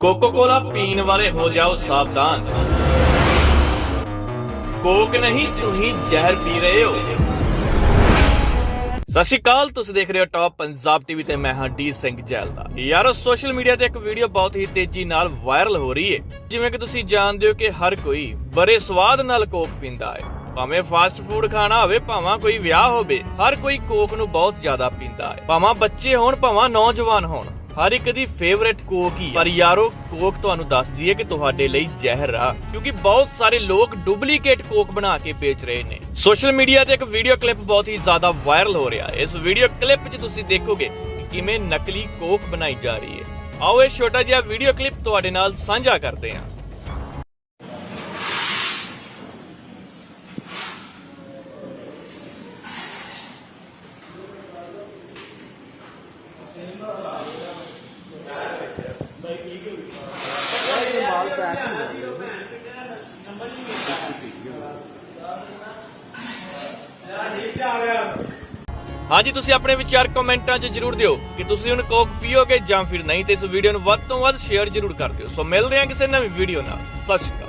Coca Cola ਪੀਣ ਵਾਲੇ ਹੋ ਜਾਓ ਸਾਵਧਾਨ। ਕੋਕ ਨਹੀਂ, ਤੁਸੀਂ ਜ਼ਹਿਰ ਪੀ ਰਹੇ ਹੋ। ਸਤਿ ਸ਼੍ਰੀ ਅਕਾਲ, ਤੁਸੀਂ ਦੇਖ ਰਹੇ ਹੋ ਟਾਪ ਪੰਜਾਬ ਟੀਵੀ ਤੇ ਮੈਂ ਹਾਂ ਡੀ ਸਿੰਘ ਜੈਲ ਦਾ। ਯਾਰੋ ਸੋਸ਼ਲ ਮੀਡੀਆ ਤੇ ਇੱਕ ਵੀਡੀਓ ਬਹੁਤ ਹੀ ਤੇਜ਼ੀ ਨਾਲ ਵਾਇਰਲ ਹੋ ਰਹੀ ਹੈ। ਜਿਵੇਂ ਕਿ ਤੁਸੀਂ ਜਾਣਦੇ ਹੋ ਕਿ ਹਰ ਕੋਈ ਬੜੇ ਸਵਾਦ ਨਾਲ ਕੋਕ ਪੀਂਦਾ ਹੈ। ਭਾਵੇਂ ਫਾਸਟ ਫੂਡ ਖਾਣਾ ਹੋਵੇ, ਭਾਵੇਂ ਕੋਈ ਵਿਆਹ ਹੋਵੇ, ਹਰ ਕੋਈ ਕੋਕ ਨੂੰ ਬਹੁਤ ਜ਼ਿਆਦਾ ਪੀਂਦਾ ਹੈ। ਭਾਵੇਂ ਬੱਚੇ ਹੋਣ, ਭਾਵੇਂ ਨੌਜਵਾਨ ਹੋਣ। ਹਰ ਇੱਕ ਦੀ ਫੇਵਰੇਟ ਕੋਕ ਹੀ ਪਰ ਯਾਰੋ ਕੋਕ ਤੁਹਾਨੂੰ ਦੱਸਦੀ ਹੈ ਕਿ ਤੁਹਾਡੇ ਲਈ ਜ਼ਹਿਰ ਆ, ਕਿਉਂਕਿ ਬਹੁਤ ਸਾਰੇ ਲੋਕ ਡੁਪਲੀਕੇਟ ਕੋਕ ਬਣਾ ਕੇ ਵੇਚ ਰਹੇ ਨੇ। ਸੋਸ਼ਲ ਮੀਡੀਆ ਤੇ ਇੱਕ ਵੀਡੀਓ ਕਲਿੱਪ ਬਹੁਤ ਹੀ ਜ਼ਿਆਦਾ ਵਾਇਰਲ ਹੋ ਰਿਹਾ ਹੈ। ਇਸ ਵੀਡੀਓ ਕਲਿੱਪ 'ਚ ਤੁਸੀਂ ਦੇਖੋਗੇ ਕਿ ਕਿਵੇਂ ਨਕਲੀ ਕੋਕ ਬਣਾਈ ਜਾ ਰਹੀ ਹੈ। ਆਓ ਇਹ ਛੋਟਾ ਜਿਹਾ ਵੀਡੀਓ ਕਲਿੱਪ ਤੁਹਾਡੇ ਨਾਲ ਸਾਂਝਾ ਕਰਦੇ ਹਾਂ। ਹਾਂਜੀ, ਤੁਸੀਂ ਆਪਣੇ ਵਿਚਾਰ ਕਮੈਂਟਾਂ 'ਚ ਜਰੂਰ ਦਿਓ ਕਿ ਤੁਸੀਂ ਹੁਣ ਕੋਕ ਪੀਓਗੇ ਜਾਂ ਫਿਰ ਨਹੀਂ, ਤੇ ਇਸ ਵੀਡੀਓ ਨੂੰ ਵੱਧ ਤੋਂ ਵੱਧ ਸ਼ੇਅਰ ਜਰੂਰ ਕਰ ਦਿਓ। ਸੋ ਮਿਲਦੇ ਹਾਂ ਕਿਸੇ ਨਵੀਂ ਵੀਡੀਓ ਨਾਲ। ਸਤਿ ਸ਼੍ਰੀ ਅਕਾਲ।